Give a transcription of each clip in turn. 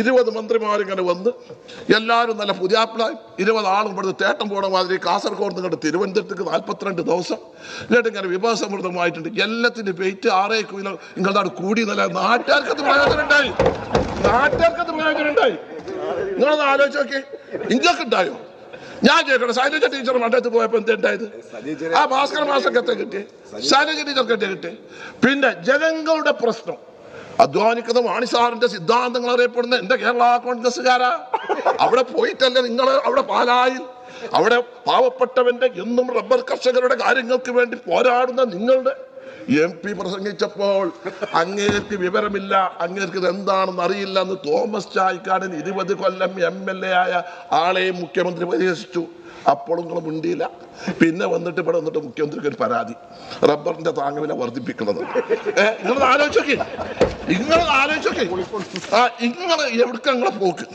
ഇരുപത് മന്ത്രിമാർ ഇങ്ങനെ വന്ന് എല്ലാവരും നല്ല പുതിയാപ്പിളായി. ഇരുപത് ആളും ഇവിടുന്ന് തേട്ടം പോണ മാതിരി കാസർഗോഡ് നിങ്ങളുടെ തിരുവനന്തപുരത്തേക്ക് നാൽപ്പത്തിരണ്ട് ദിവസം. എന്നിട്ട് ഇങ്ങനെ വിഭവസമൃദ്ധമായിട്ടുണ്ട്. എല്ലാത്തിന്റെ വെയിറ്റ് ആറേ കിലോ നിങ്ങളുടെ കൂടി നല്ല നാട്ടുകാർക്കത് പ്രയോജനം ഉണ്ടായി നാട്ടുകാർക്കത് പ്രയോജനം ഉണ്ടായി നിങ്ങളൊന്ന് ആലോചിച്ച് നോക്കി. നിങ്ങൾക്ക് ഉണ്ടായോ? ഞാൻ ചോദിക്കട്ടെ ശൈലജ ടീച്ചർ മണ്ഡലത്തിൽ പോയപ്പോ എന്തുണ്ടായത് ആ ഭാസ്കർ മാസം എത്ര കിട്ടി? ശൈലജ ടീച്ചർക്ക് എത്ര കിട്ടി? പിന്നെ ജനങ്ങളുടെ പ്രശ്നം. അധ്വാനിക്കുന്ന വാണി സാറിന്റെ സിദ്ധാന്തങ്ങൾ അറിയപ്പെടുന്ന എന്റെ കേരള കോൺഗ്രസ്സുകാരാ? അവിടെ പോയിട്ടല്ല നിങ്ങൾ അവിടെ പാലായിൽ? അവിടെ പാവപ്പെട്ടവന്റെ എന്നും റബ്ബർ കർഷകരുടെ കാര്യങ്ങൾക്ക് വേണ്ടി പോരാടുന്ന നിങ്ങളുടെ എം പി പ്രസംഗിച്ചപ്പോൾ അങ്ങേർക്ക് വിവരമില്ല അങ്ങേർക്ക് ഇത് എന്താണെന്ന് അറിയില്ല എന്ന് തോമസ് ചായ്ക്കാടൻ ഇരുപത് കൊല്ലം എം എൽ എ ആയ ആളെയും മുഖ്യമന്ത്രി പരിഹസിച്ചു. അപ്പോഴും നിങ്ങൾ മുണ്ടിയില്ല. പിന്നെ വന്നിട്ട് ഇവിടെ വന്നിട്ട് മുഖ്യമന്ത്രിക്ക് ഒരു പരാതി. റബ്ബറിന്റെ താങ്ങുവില വർദ്ധിപ്പിക്കുന്നത്. നിങ്ങൾ ആലോചിച്ചോക്കെ. നിങ്ങൾ ആലോചിച്ചോക്കെ. ആ നിങ്ങൾ എവിടേക്ക് നിങ്ങളെ പോക്ക്?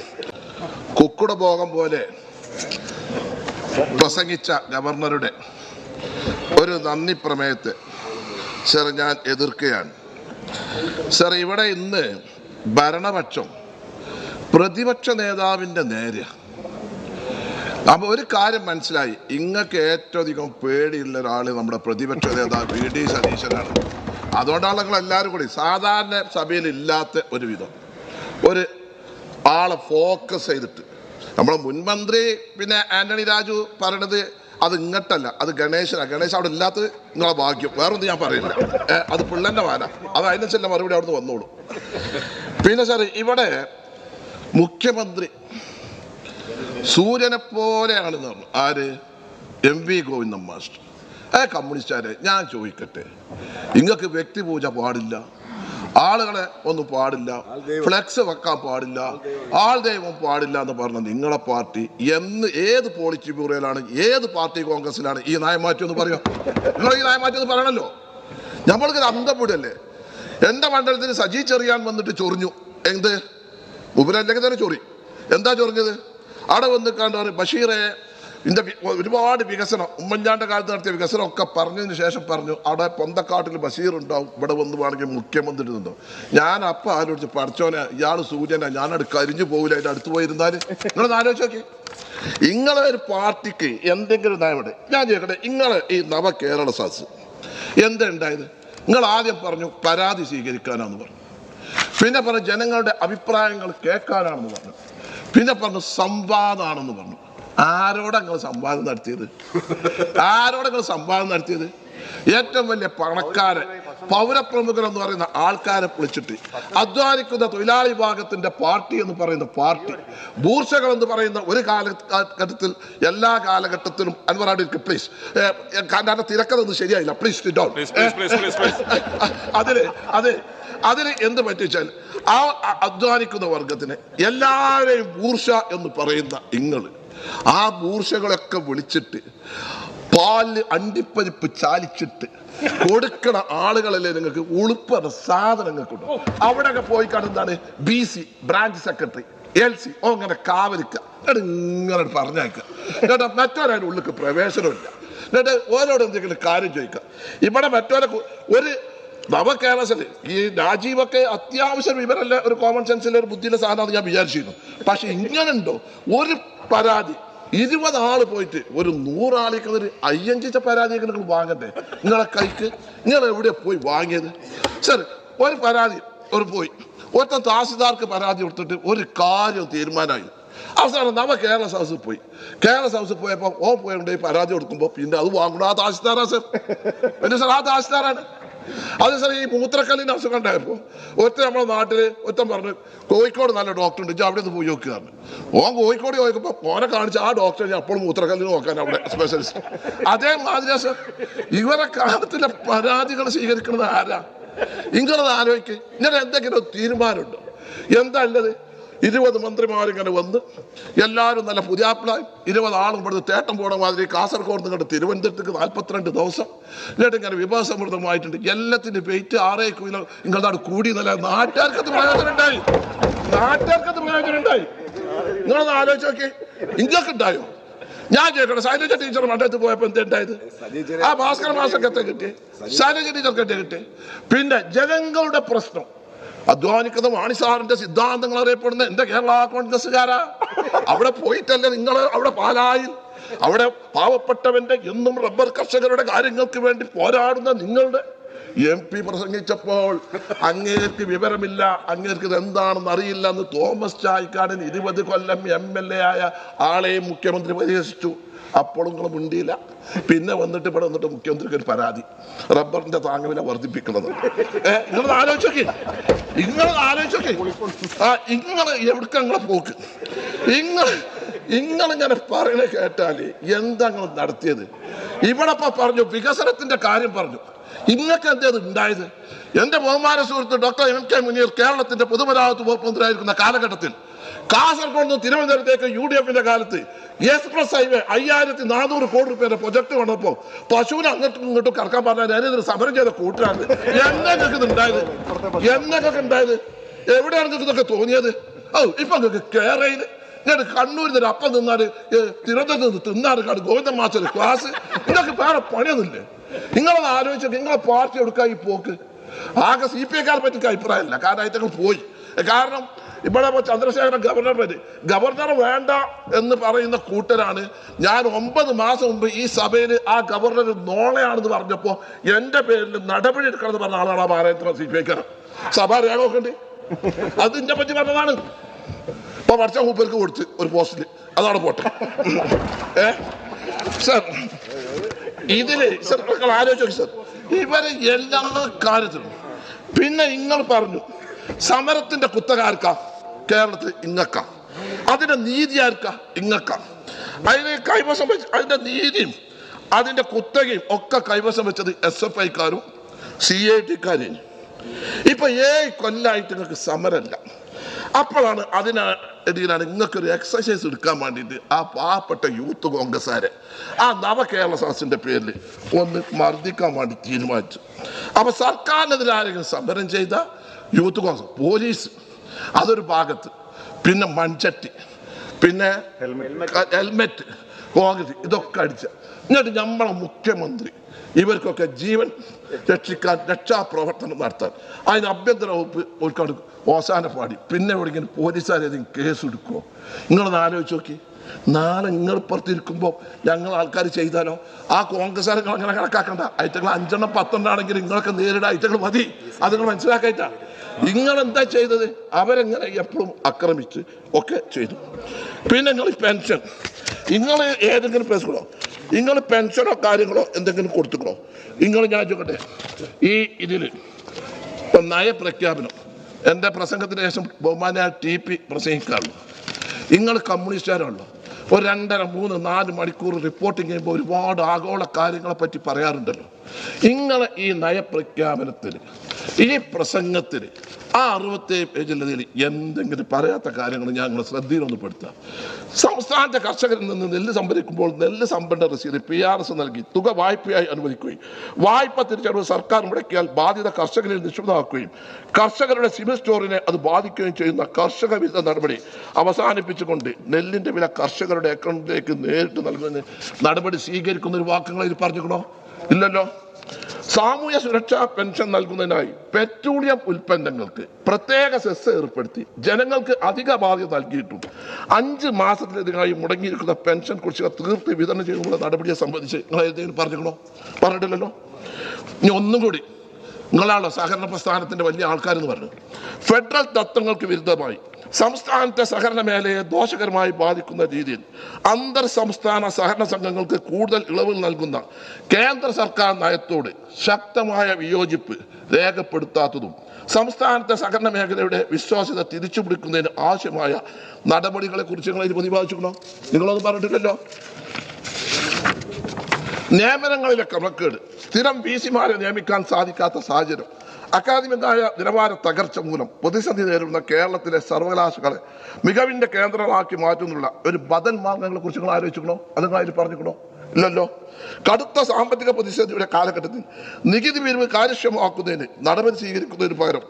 കുക്കുട ഭോഗം പോലെ പ്രസംഗിച്ച ഗവർണറുടെ ഒരു നന്ദി പ്രമേയത്തെ സർ ഞാൻ എതിർക്കുകയാണ്. സർ ഇവിടെ ഇന്ന് ഭരണപക്ഷം പ്രതിപക്ഷ നേതാവിന്റെ നേരെ അപ്പൊ ഒരു കാര്യം മനസ്സിലായി. ഇങ്ങക്ക് ഏറ്റവും അധികം പേടിയുള്ള ഒരാൾ നമ്മുടെ പ്രതിപക്ഷ നേതാവ് വി. ഡി. സതീശനാണ്. അതുകൊണ്ടാണ് നിങ്ങൾ എല്ലാവരും കൂടി സാധാരണ സഭയിൽ ഇല്ലാത്ത ഒരു വിധം. ഒരു ആളെ ഫോക്കസ് ചെയ്തിട്ട്. നമ്മളെ മുൻമന്ത്രി പിന്നെ ആന്റണി രാജു പറയണത് അത് ഇങ്ങട്ടല്ല അത് ഗണേശനാണ് ഗണേശ അവിടെ ഇല്ലാത്തത് നിങ്ങളെ ഭാഗ്യം. വേറൊന്നും ഞാൻ പറയില്ല. അത് പിള്ളേന്റെ വാന. അത് അതിനനുസരിച്ച് മറുപടി അവിടുന്ന് വന്നോളൂ. പിന്നെ സാർ ഇവിടെ മുഖ്യമന്ത്രി സൂര്യനെ പോലെയാണെന്ന് പറഞ്ഞു. ആര്? M V Govindan master. ഏ കമ്മ്യൂണിസ്റ്റുകാരെ ഞാൻ ചോദിക്കട്ടെ? നിങ്ങൾക്ക് വ്യക്തിപൂജ പാടില്ല. ആളുകളെ ഒന്നും പാടില്ല. ഫ്ലെക്സ് വെക്കാൻ പാടില്ല. ആൾ ദൈവം പാടില്ല എന്ന് പറഞ്ഞ നിങ്ങളെ പാർട്ടി എന്ന് ഏത് പോളിറ്റി ബ്യൂറോയിലാണ് ഏത് പാർട്ടി കോൺഗ്രസിലാണ് ഈ നയമാറ്റം എന്ന് പറയുക? നിങ്ങൾ ഈ നയമാറ്റം എന്ന് പറയണല്ലോ. നമ്മൾക്ക് അന്തപ്പെടല്ലേ എന്റെ മണ്ഡലത്തിന് സജി ചെറിയാൻ വന്നിട്ട് ചൊറിഞ്ഞു. എന്ത്? മുബിലല്ലെങ്കിൽ തന്നെ ചൊറി. എന്താ ചൊറിഞ്ഞത്? അവിടെ വന്ന് കണ്ടു ബഷീറെ ഇതിന്റെ ഒരുപാട് വികസനം. ഉമ്മൻചാണ്ട കാലത്ത് നടത്തിയ വികസനം ഒക്കെ പറഞ്ഞതിന് ശേഷം പറഞ്ഞു അവിടെ പൊന്തക്കാട്ടിൽ ബഷീർ ഉണ്ടാവും. ഇവിടെ വന്ന് വേണമെങ്കിൽ മുഖ്യമന്ത്രി നിന്നു ഞാൻ അപ്പം ആലോചിച്ച് പഠിച്ചോനെ ഇയാൾ സൂര്യനെ ഞാനത് കരിഞ്ഞു പോകില്ല അതിന്റെ അടുത്ത് പോയിരുന്നാൽ നിങ്ങളൊന്ന് ആലോചിച്ച് നോക്കി. ഇങ്ങളെ ഒരു പാർട്ടിക്ക് എന്തെങ്കിലും നയമുണ്ട് ഞാൻ ചോദിക്കട്ടെ ഇങ്ങളെ ഈ നവ കേരള സാസ് എന്താ ഉണ്ടായത്? നിങ്ങൾ ആദ്യം പറഞ്ഞു പരാതി സ്വീകരിക്കാനാന്ന് പറഞ്ഞു. പിന്നെ പറഞ്ഞു ജനങ്ങളുടെ അഭിപ്രായങ്ങൾ കേൾക്കാനാണെന്ന് പറഞ്ഞു. പിന്നെ പറഞ്ഞു സംവാദമാണെന്ന് പറഞ്ഞു. ആരോടെ നിങ്ങൾ സംവാദം നടത്തിയത്? ആരോടെ നിങ്ങൾ സംവാദം നടത്തിയത്? ഏറ്റവും വലിയ പണക്കാരെ പൗരപ്രമുഖർ എന്ന് പറയുന്ന ആൾക്കാരെ പൊളിച്ചിട്ട് അധ്വാനിക്കുന്ന തൊഴിലാളി വിഭാഗത്തിന്റെ പാർട്ടി എന്ന് പറയുന്ന പാർട്ടി ബൂർഷകൾ എന്ന് പറയുന്ന ഒരു കാലഘട്ടത്തിൽ എല്ലാ കാലഘട്ടത്തിലും അൻവറാഡിക്ക് പ്ലീസ് കാരണം തിരക്കതൊന്നും ശരിയായില്ല. പ്ലീസ് ഡോൺ. അതിൽ അത് അതിന് എന്ത് പറ്റിച്ചാൽ ആ അധ്വാനിക്കുന്ന വർഗത്തിന് എല്ലാവരെയും ബൂർഷ എന്ന് പറയുന്ന ഇങ്ങൾ ആ മൂർച്ചകളൊക്കെ വിളിച്ചിട്ട് പാൽ അണ്ടിപ്പരിപ്പ് ചാലിച്ചിട്ട് കൊടുക്കണ ആളുകളല്ലേ നിങ്ങൾക്ക് ഉളുപ്പറ സാധനങ്ങൾക്കുണ്ട് അവിടെയൊക്കെ പോയി കണ്ടെന്താണ് B C branch secretary L C ഓ അങ്ങനെ കാവലിക്ക. ഇങ്ങനെ പറഞ്ഞേക്കുക എന്നിട്ട് ഉള്ളിക്ക് പ്രവേശനമില്ല. എന്നിട്ട് ഓരോട് എന്തെങ്കിലും കാര്യം ചോദിക്കുക ഇവിടെ മറ്റൊരെ കു- ഒരു നവകേരളത്തിൽ ഈ രാജീവൊക്കെ അത്യാവശ്യം വിവരമല്ല ഒരു കോമൺ സെൻസിലെ ഒരു ബുദ്ധിയിലെ സാധനമാണ് ഞാൻ വിചാരിച്ചിരുന്നു. പക്ഷെ ഇങ്ങനുണ്ടോ? ഒരു പരാതി. ഇരുപത് ആൾ പോയിട്ട് ഒരു നൂറാളിക്ക് ഒരു അയ്യഞ്ചിച്ച പരാതിയൊക്കെ നിങ്ങൾ വാങ്ങണ്ടേ? നിങ്ങളെ കൈക്ക്? നിങ്ങൾ എവിടെ പോയി വാങ്ങിയത്? സർ ഒരു പരാതി ഒരു പോയി. ഒറ്റ താസിദാർക്ക് പരാതി കൊടുത്തിട്ട് ഒരു കാര്യം തീരുമാനമായി. അവസാനം നമ്മ കേരള സൗസിൽ പോയി. കേരള സൗസിൽ പോയപ്പോൾ ഓ പോയി പരാതി കൊടുക്കുമ്പോൾ പിന്നെ അത് വാങ്ങണം ആ താസിദാറാ സർ. പിന്നെ സാർ ആ തഹസിൽദാറാണ് അത് സാർ ഈ മൂത്രക്കല്ലിന്റെ അസുഖം ഉണ്ടായപ്പോൾ ഒറ്റ നമ്മുടെ നാട്ടിൽ ഒറ്റ പറഞ്ഞു കോഴിക്കോട് നല്ല ഡോക്ടർ ഉണ്ട് അവിടെ നിന്ന് പോയി നോക്കുകയാണ് ഓൻ കോഴിക്കോട് ചോദിക്കുമ്പോൾ ഓനെ കാണിച്ച് ആ ഡോക്ടർ ഞാൻ അപ്പോൾ മൂത്രക്കല്ലിന് നോക്കാൻ അവിടെ സ്പെഷ്യലിസ്റ്റ് അതേമാതിരി സർ ഇവരെ കാലത്തിലെ പരാതികൾ സ്വീകരിക്കുന്നത് ആരാ? ഇങ്ങനെ ആലോചിക്കുക ഇങ്ങനെ എന്തെങ്കിലും തീരുമാനമുണ്ടോ? എന്താ ഉള്ളത്? ഇരുപത് മന്ത്രിമാരിങ്ങനെ വന്ന് എല്ലാവരും നല്ല പുതിയാപ്പിളായി. ഇരുപത് ആളും ഇവിടുന്ന് തേട്ടം പോണ മാതിരി കാസർഗോഡ് നിങ്ങളുടെ തിരുവനന്തപുരത്തേക്ക് നാൽപ്പത്തിരണ്ട് ദിവസം. എന്നിട്ട് ഇങ്ങനെ വിഭവസമൃദ്ധമായിട്ടുണ്ട് എല്ലാത്തിന്റെ വെയിറ്റ് ആറേ കിലോ നിങ്ങളുടെ കൂടി നല്ല നാട്ടുകാർക്കത് പ്രയോജനമുണ്ടായി. നാട്ടുകാർക്കത് പ്രയോജനമുണ്ടായി. നിങ്ങളൊന്ന് ആലോചിച്ച് നോക്കി. നിങ്ങൾക്ക് ഉണ്ടായോ? ഞാൻ കേട്ടോ ശൈലജ ടീച്ചർ മണ്ഡലത്തിൽ പോയപ്പോൾ എന്താ ഉണ്ടായത്? ആ ഭാസ്കര മാസം എത്ര കിട്ടി? ശൈലജ ടീച്ചർക്കത്തെ കിട്ടി? പിന്നെ ജനങ്ങളുടെ പ്രശ്നം. അധ്വാനിക്കുന്ന വാണി സാറിന്റെ സിദ്ധാന്തങ്ങൾ അറിയപ്പെടുന്ന എന്റെ കേരള കോൺഗ്രസ്സുകാരാ. അവിടെ പോയിട്ടല്ലേ നിങ്ങൾ അവിടെ പാലായിൽ? അവിടെ പാവപ്പെട്ടവന്റെ എന്നും റബ്ബർ കർഷകരുടെ കാര്യങ്ങൾക്ക് വേണ്ടി പോരാടുന്ന നിങ്ങളുടെ എം പി പ്രസംഗിച്ചപ്പോൾ അങ്ങേർക്ക് വിവരമില്ല അങ്ങേർക്ക് എന്താണെന്ന് അറിയില്ല എന്ന് തോമസ് ചായ്ക്കാടൻ ഇരുപത് കൊല്ലം എം എൽ എ ആയ ആളെയും മുഖ്യമന്ത്രി പരിഹസിച്ചു. അപ്പോഴും നിങ്ങൾ മിണ്ടിയില്ല. പിന്നെ വന്നിട്ട് ഇവിടെ വന്നിട്ട് മുഖ്യമന്ത്രിക്ക് ഒരു പരാതി. റബ്ബറിന്റെ താങ്ങുവില വർദ്ധിപ്പിക്കുന്നത് നിങ്ങൾ ആലോചിച്ചോക്കെ. നിങ്ങൾ ആലോചിച്ചോക്കെ. ആ നിങ്ങൾ എവിടേക്ക് നിങ്ങളെ പോക്ക്? നിങ്ങൾ നിങ്ങളിങ്ങനെ പറയണ കേട്ടാൽ എന്താ നിങ്ങൾ നടത്തിയത്? ഇവിടെ ഇപ്പൊ പറഞ്ഞു വികസനത്തിന്റെ കാര്യം പറഞ്ഞു. ഇങ്ങക്ക് എന്തേത് ഉണ്ടായത്? എന്റെ ബഹുമാന സുഹൃത്ത് ഡോക്ടർ എം കെ മുനീർ കേരളത്തിന്റെ പൊതുമരാമത്ത് വകുപ്പ് മന്ത്രിയായിരിക്കുന്ന കാലഘട്ടത്തിൽ കാസർഗോഡ് തിരുവനന്തപുരത്തേക്ക് യു ഡി എഫിന്റെ കാലത്ത് എക്സ്പ്രസ് ഹൈവേ അയ്യായിരത്തി നാനൂറ് കോടി രൂപയുടെ പ്രൊജക്ട് വന്നപ്പോ പശുവിനെ അങ്ങോട്ടും ഇങ്ങോട്ടും കറക്കാൻ പറഞ്ഞാൽ ഞാനിതൊരു സമരം ചെയ്ത കൂട്ടരാണ്. എന്നൊക്കെ ഉണ്ടായത്? എന്നൊക്കെ ഉണ്ടായത്? എവിടെയാണ് നിങ്ങൾക്ക് ഇതൊക്കെ തോന്നിയത്? ഓ ഇപ്പൊ നിങ്ങൾക്ക് കേരളയിൽ ഞാൻ കണ്ണൂരിൽ നിന്ന് അപ്പം തിന്നാൽ ഏ, തിരുവനന്തപുരത്ത് നിന്ന് തിന്നാറ് കാട് ഗോവിന്ദൻ മാസ്റ്റർ ക്ലാസ് നിങ്ങൾക്ക് വേറെ പണിയൊന്നുമില്ലേ? നിങ്ങളത് ആലോചിച്ചൊക്കെ നിങ്ങളെ പാർട്ടി എടുക്കാൻ ഈ പോക്ക്. ആകെ സി പി ഐക്കാരെ പറ്റി അഭിപ്രായമില്ല. കാരണം അതിൽ പോയി. കാരണം ഇവിടെ ചന്ദ്രശേഖരൻ ഗവർണർ വരെ. ഗവർണർ വേണ്ട എന്ന് പറയുന്ന കൂട്ടരാണ്. ഞാൻ ഒമ്പത് മാസം മുമ്പ് ഈ സഭയിൽ ആ ഗവർണർ നോളയാണെന്ന് പറഞ്ഞപ്പോൾ എന്റെ പേരിൽ നടപടി എടുക്കണമെന്ന് പറഞ്ഞ ആളാണ് ആ ഭാരത സി പി ഐക്കാരൻ സഭ രേഖ ഉണ്ട് അത് ഇതിനെ പറ്റി പറഞ്ഞതാണ്. ഇപ്പൊ പഠിച്ച മൂപ്പർക്ക് കൊടുത്ത് ഒരു പോസ്റ്റിൽ അതാണ് പോട്ടെ. ഏ? സർ ഇതിൽ സർ നിങ്ങൾ ആലോചിച്ചു സർ. ഇവർ എല്ലാ കാര്യത്തിലും. പിന്നെ നിങ്ങൾ പറഞ്ഞു സമരത്തിന്റെ കുത്തകാർക്ക കേരളത്തിൽ ഇങ്ങക്ക. അതിന്റെ നീതി ആർക്ക? ഇങ്ങക്ക. അതിനെ കൈവശം വെച്ച് അതിന്റെ നീതിയും അതിന്റെ കുത്തകയും ഒക്കെ കൈവശം വെച്ചത് എസ് എഫ് ഐക്കാരും സി ഐ ടിക്കാരും ഇപ്പൊ ഏഴ് കൊല്ലായിട്ട് നിങ്ങൾക്ക് സമരമല്ല. അപ്പോഴാണ് അതിനിടയിലാണ് നിങ്ങൾക്കൊരു എക്സസൈസ് എടുക്കാൻ വേണ്ടിയിട്ട് ആ പാവപ്പെട്ട യൂത്ത് കോൺഗ്രസ്സുകാരെ. ആ നവകേരള സദസ്സിന്റെ പേരിൽ ഒന്ന് മർദ്ദിക്കാൻ വേണ്ടി തീരുമാനിച്ചു. അപ്പോൾ സർക്കാരിനെതിരെ ആരെങ്കിലും സമരം ചെയ്ത യൂത്ത് കോൺഗ്രസ് പോലീസ് അതൊരു ഭാഗത്ത്. പിന്നെ മൺചട്ടി പിന്നെ ഹെൽമെറ്റ് കോൺഗ്രസ് ഇതൊക്കെ അടിച്ച. എന്നിട്ട് നമ്മളെ മുഖ്യമന്ത്രി ഇവർക്കൊക്കെ ജീവൻ രക്ഷിക്കാൻ രക്ഷാപ്രവർത്തനം നടത്താൻ. അതിന് ആഭ്യന്തര വകുപ്പ് ഒരുക്കാട് ഓസാന പാടി. പിന്നെ എവിടെയെങ്കിലും കേസ് എടുക്കുമോ നിങ്ങളൊന്ന് ആലോചിച്ച് നോക്കി. നാളെ നിങ്ങൾ പുറത്തിരിക്കുമ്പോൾ ഞങ്ങൾ ആൾക്കാർ ചെയ്താലോ? ആ കോൺഗ്രസ് നിങ്ങൾ അങ്ങനെ കണക്കാക്കണ്ട. അയറ്റങ്ങൾ അഞ്ചെണ്ണം പത്തെണ്ണം ആണെങ്കിൽ നിങ്ങളൊക്കെ നേരിടാൻ അയറ്റങ്ങൾ മതി. അത് നിങ്ങൾ മനസ്സിലാക്കായിട്ടാ. നിങ്ങൾ എന്താ ചെയ്തത്? അവരെങ്ങനെ എപ്പോഴും ആക്രമിച്ച് ഒക്കെ ചെയ്തു. പിന്നെ നിങ്ങൾ പെൻഷൻ. നിങ്ങൾ ഏതെങ്കിലും പേസുകളോ നിങ്ങൾ പെൻഷനോ കാര്യങ്ങളോ എന്തെങ്കിലും കൊടുത്തുക്കണോ നിങ്ങൾ ഞാൻ ചോദിക്കട്ടെ? ഈ ഇതിൽ നയപ്രഖ്യാപനം എന്റെ പ്രസംഗത്തിന് ശേഷം ബഹുമാന ടി പി പ്രസംഗിക്കാറുള്ളൂ നിങ്ങൾ കമ്മ്യൂണിസ്റ്റുകാരാണല്ലോ. ഒരു രണ്ടര മൂന്ന് നാല് മണിക്കൂർ റിപ്പോർട്ടിങ് ചെയ്യുമ്പോൾ ഒരുപാട് ആഗോള കാര്യങ്ങളെ പറ്റി പറയാറുണ്ടല്ലോ. നിങ്ങൾ ഈ നയപ്രഖ്യാപനത്തിൽ ഈ പ്രസംഗത്തിൽ ആ അറുപത്തേഴ് പേജിലതിൽ എന്തെങ്കിലും പറയാത്ത കാര്യങ്ങൾ ഞങ്ങൾ ശ്രദ്ധയിലൊന്ന് പെടുത്താം സംസ്ഥാനത്തെ കർഷകരിൽ നിന്ന് നെല്ല് സംഭരിക്കുമ്പോൾ നെല്ല് സംഭരണ രസീത് പി ആർ എസ് നൽകി തുക വായ്പയായി അനുവദിക്കുകയും വായ്പ തിരിച്ചടവ് സർക്കാർ മുടക്കിയാൽ ബാധ്യത കർഷകരിൽ നിക്ഷിപ്തമാക്കുകയും കർഷകരുടെ സിവിൽ സ്റ്റോറിനെ അത് ബാധിക്കുകയും ചെയ്യുന്ന കർഷക വിരുദ്ധ നടപടി അവസാനിപ്പിച്ചുകൊണ്ട് നെല്ലിന്റെ വില കർഷകരുടെ അക്കൗണ്ടിലേക്ക് നേരിട്ട് നൽകുന്ന നടപടി സ്വീകരിക്കുന്ന ഒരു വാക്കുകൾ ഇത് പറഞ്ഞിക്കണോ ഇല്ലല്ലോ? സാമൂഹ്യ സുരക്ഷാ പെൻഷൻ നൽകുന്നതിനായി പെട്രോളിയം ഉൽപ്പന്നങ്ങൾക്ക് പ്രത്യേക സെസ് ഏർപ്പെടുത്തി ജനങ്ങൾക്ക് അധിക ബാധ്യത നൽകിയിട്ടുണ്ട്. അഞ്ച് മാസത്തിലധികമായി മുടങ്ങിയിരിക്കുന്ന പെൻഷൻ കുറിച്ചുക തീർത്ത് വിതരണം ചെയ്യുന്ന നടപടിയെ സംബന്ധിച്ച് നിങ്ങൾ എന്തെങ്കിലും പറഞ്ഞിട്ടില്ലല്ലോ? ഇനി ഒന്നും കൂടി നിങ്ങളാണല്ലോ സഹകരണ പ്രസ്ഥാനത്തിന്റെ വലിയ ആൾക്കാരെന്ന് പറഞ്ഞു ഫെഡറൽ തത്വങ്ങൾക്ക് വിരുദ്ധമായി സംസ്ഥാനത്തെ സഹകരണ മേഖലയെ ദോഷകരമായി ബാധിക്കുന്ന രീതിയിൽ അന്തർ സംസ്ഥാന സഹകരണ സംഘങ്ങൾക്ക് കൂടുതൽ ഇളവ് നൽകുന്ന കേന്ദ്ര സർക്കാർ നയത്തോട് ശക്തമായ വിയോജിപ്പ് രേഖപ്പെടുത്താത്തതും സംസ്ഥാനത്തെ സഹകരണ മേഖലയുടെ വിശ്വാസ്യത തിരിച്ചുപിടിക്കുന്നതിന് ആവശ്യമായ നടപടികളെ കുറിച്ച് നിങ്ങൾ ഇത് പ്രതിപാദിച്ചിട്ടുണ്ടോ? നിങ്ങളൊന്നും പറഞ്ഞിട്ടില്ലല്ലോ. നിയമനങ്ങളിലെ ക്രമക്കേട് സ്ഥിരം വി സിമാരെ നിയമിക്കാൻ സാധിക്കാത്ത സാഹചര്യം. അക്കാദമികമായ നിലവാര തകർച്ച മൂലം പ്രതിസന്ധി നേരിടുന്ന കേരളത്തിലെ സർവകലാശാലകളെ മികവിന്റെ കേന്ദ്രങ്ങളാക്കി മാറ്റുന്നുള്ള ഒരു ബദൽ മാർഗങ്ങളെ കുറിച്ച് നിങ്ങൾ ആലോചിക്കണോ അത് നിങ്ങൾ പറഞ്ഞിക്കണോ ഇല്ലല്ലോ. കടുത്ത സാമ്പത്തിക പ്രതിസന്ധിയുടെ കാലഘട്ടത്തിൽ നികുതി പിരിവ് കാര്യക്ഷമമാക്കുന്നതിന് നടപടി സ്വീകരിക്കുന്നതിന് പകരം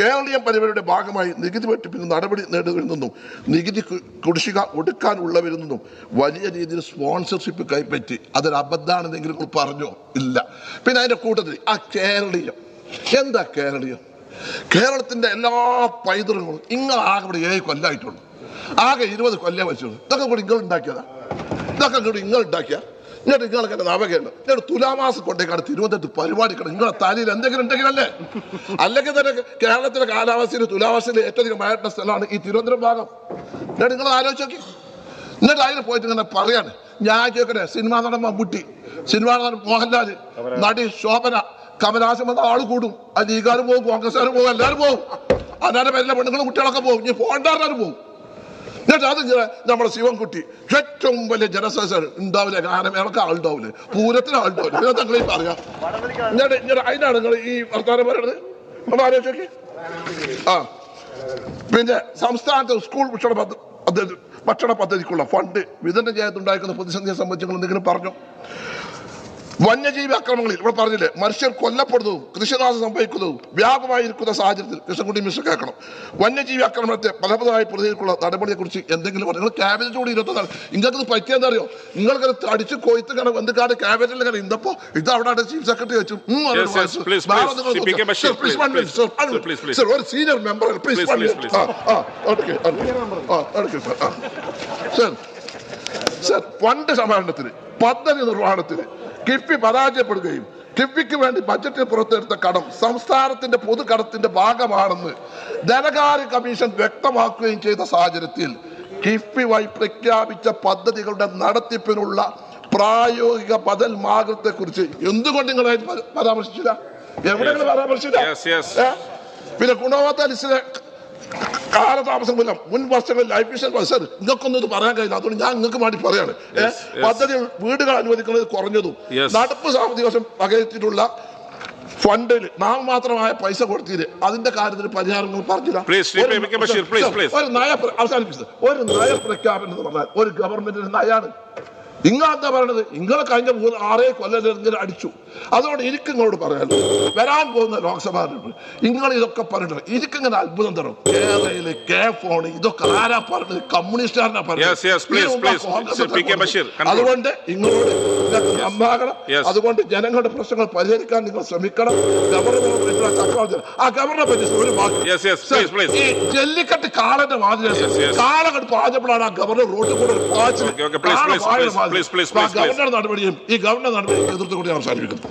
കേരളീയ പരിപാടിയുടെ ഭാഗമായി നികുതി വെട്ടിപ്പിന് നടപടി നേടുന്നതിൽ നിന്നും നികുതി കുടിശ്ശിക ഒടുക്കാനുള്ളവരിൽ നിന്നും വലിയ രീതിയിൽ സ്പോൺസർഷിപ്പ് കൈപ്പറ്റി അതൊരു അബദ്ധമാണെന്നെങ്കിൽ പറഞ്ഞോ? ഇല്ല. പിന്നെ അതിന്റെ കൂട്ടത്തിൽ ആ കേരളീയം. എന്താ കേരളീയം? കേരളത്തിന്റെ എല്ലാ പൈതൃകങ്ങളും ഇങ്ങളാകെ ആകെ ഇവിടെ ഏഴ് കൊല്ലമായിട്ടുള്ളൂ ആകെ ഇരുപത് കൊല്ലം വെച്ചുള്ളൂ ഇതൊക്കെ കൂടി നിങ്ങൾ ഉണ്ടാക്കിയതാ. ഇതൊക്കെ കൂടി നിങ്ങൾ ഉണ്ടാക്കിയ? എന്നിട്ട് നിങ്ങൾക്ക് എന്നെ നവകയുണ്ട് എന്നിട്ട് തുലാമാസം കൊണ്ടേക്കാണ് തിരുവനന്തപുരത്ത് പരിപാടി കിടക്കും നിങ്ങളുടെ തലയിൽ എന്തെങ്കിലും ഉണ്ടെങ്കിലല്ലേ അല്ലെങ്കിൽ തന്നെ കേരളത്തിലെ കാലാവസ്ഥയിൽ തുലാമാസത്തിൽ ഏറ്റവും അധികം മഴയുടെ സ്ഥലമാണ് ഈ തിരുവനന്തപുരം ഭാഗം. എന്നിട്ട് നിങ്ങൾ ആലോചിച്ച് നോക്കി. എന്നിട്ട് അതിന് പോയിട്ട് ഇങ്ങനെ പറയാണ്. ഞാൻ ചോദിക്കട്ടെ സിനിമാ നടൻ മമ്മൂട്ടി സിനിമാ നടൻ മോഹൻലാൽ നടി ശോഭന കമലാസം വന്ന ആൾ കൂടും. അത് ലീഗുകാർ പോകും കോൺഗ്രസ്സുകാരും പോകും എല്ലാവരും പോകും. അതാണ് എല്ലാ പെണ്ണുങ്ങളും കുട്ടികളൊക്കെ പോകും. ഇനി പോകണ്ടാരും പോകും. എന്നിട്ട് അത് നമ്മുടെ ശിവൻകുട്ടി ഏറ്റവും വലിയ ജനസംഖ്യ ഉണ്ടാവില്ല? ഗാനമേളക്ക് ആളുണ്ടാവില്ലേ? പൂരത്തിന് ആളുണ്ടാവില്ല? പിന്നെ ഈ പറയാം. എന്നിട്ട് ഇങ്ങനെ അതിനാണ് നിങ്ങൾ ഈ വർത്തമാനം പറയണത്. നമ്മൾ ആലോചിച്ചോക്കെ ആ. പിന്നെ സംസ്ഥാനത്തെ സ്കൂൾ ഭക്ഷണ പദ്ധതി ഭക്ഷണ പദ്ധതിക്കുള്ള ഫണ്ട് വിതരണം ചെയ്യാത്തുണ്ടായിരിക്കുന്ന പ്രതിസന്ധിയെ സംബന്ധിച്ച് എന്തെങ്കിലും പറഞ്ഞു? വന്യജീവി ആക്രമണങ്ങളിൽ ഇവിടെ പറഞ്ഞില്ലേ മനുഷ്യർ കൊല്ലപ്പെടുന്നതും കൃഷിനാശം സംഭവിക്കുന്നതും വ്യാപകമായിരിക്കുന്ന സാഹചര്യത്തിൽ കൃഷ്ണൻകുട്ടി മിശ്ര കേൾക്കണം. വന്യജീവി ആക്രമണത്തെ ഫലപ്രദമായി പ്രതികരിക്കുള്ള നടപടിയെ കുറിച്ച് എന്തെങ്കിലും പറഞ്ഞു നിങ്ങൾ കൂടി ഇരുപത്തൊന്നാണ് നിങ്ങൾക്ക് പറ്റിയെന്താ അറിയോ നിങ്ങൾക്കത് തടിച്ച് കൊയ്ത്ത് കണ ബന്ധുക്കാട് ക്യാബിനറ്റിൽ ഇങ്ങനെ ഇന്നപ്പോ ഇത് അവിടെ ചീഫ് സെക്രട്ടറി വെച്ചു. ഒരു senior member please sir sir fund സമാഹരണത്തിന് പദ്ധതി നിർവഹണത്തിന് കിഫ്ബി പരാജയപ്പെടുകയും കിഫ്ബിക്ക് വേണ്ടി ബജറ്റിൽ പുറത്തെടുത്ത കടം സംസ്ഥാനത്തിന്റെ പൊതുകടത്തിന്റെ ഭാഗമാണെന്ന് ധനകാര്യ കമ്മീഷൻ വ്യക്തമാക്കുകയും ചെയ്ത സാഹചര്യത്തിൽ കിഫ്ബി വഴി പ്രഖ്യാപിച്ച പദ്ധതികളുടെ നടത്തിപ്പിനുള്ള പ്രായോഗിക ബദൽ മാർഗത്തെ കുറിച്ച് എന്തുകൊണ്ട് നിങ്ങൾ പരാമർശിച്ചില്ല? എവിടെ പരാമർശിച്ചില്ല? പിന്നെ ഗുണവത്ത ലിസ്റ്റിലെ കാലതാമസം മൂലം മുൻ വർഷങ്ങളിൽ ലൈഫ് മിഷൻ സർ നിങ്ങൾക്കൊന്നും ഇത് പറയാൻ കഴിയില്ല. അതുകൊണ്ട് ഞാൻ നിങ്ങൾക്ക് വേണ്ടി പറയാണ്. പദ്ധതി വീടുകൾ അനുവദിക്കുന്നത് കുറഞ്ഞതും നടപ്പ് സാമ്പത്തിക വർഷം വകയിരുത്തിയിട്ടുള്ള ഫണ്ടിൽ നാം മാത്രമായ പൈസ കൊടുത്തിട്ട് അതിന്റെ കാര്യത്തിൽ പരിഹാരങ്ങൾ പറഞ്ഞില്ല. ഒരു- നയ അവസാനിപ്പിച്ചത്. ഒരു നയ പ്രഖ്യാപനം എന്ന് പറഞ്ഞാൽ ഒരു ഗവൺമെന്റിന്റെ നയാണ്. നിങ്ങൾ എന്താ പറയണത്. നിങ്ങളെ കഴിഞ്ഞ മൂന്ന് ആറേ കൊല്ലം ഇങ്ങനെ അടിച്ചു. അതുകൊണ്ട് ഇങ്ങോട്ട് പറയാൻ വരാൻ പോകുന്ന ലോക്സഭാ നിങ്ങൾ ഇതൊക്കെ പറയണത് എനിക്കിങ്ങനെ അത്ഭുതം തരും. കേരളയിലെ കെ ഫോൺ ഇതൊക്കെ ആരാ പറഞ്ഞത്? കമ്മ്യൂണിസ്റ്റുകാരനാ പറഞ്ഞത്. അതുകൊണ്ട് നിങ്ങളോട് നന്നാകണം അതുകൊണ്ട് ജനങ്ങളുടെ പ്രശ്നങ്ങൾ പരിഹരിക്കാൻ നിങ്ങൾ ശ്രമിക്കണം. ഗവർണർ ആ ഗവർണറെ പറ്റി ഒരു വാക്ക്. ഈ ജല്ലിക്കട്ട് കാളന്റെ മാതിരി. കാളകട്ട് പാഞ്ഞപ്പോഴാണ് ആ ഗവർണർ റോഡിൽ കൂടെ ഒരു പ്ലീസ് please. ഗവർണർ നടപടിയും ഈ ഗവർണർ നടപടിയും എതിർത്തുകൂടി അവസാനിപ്പിക്കുന്നു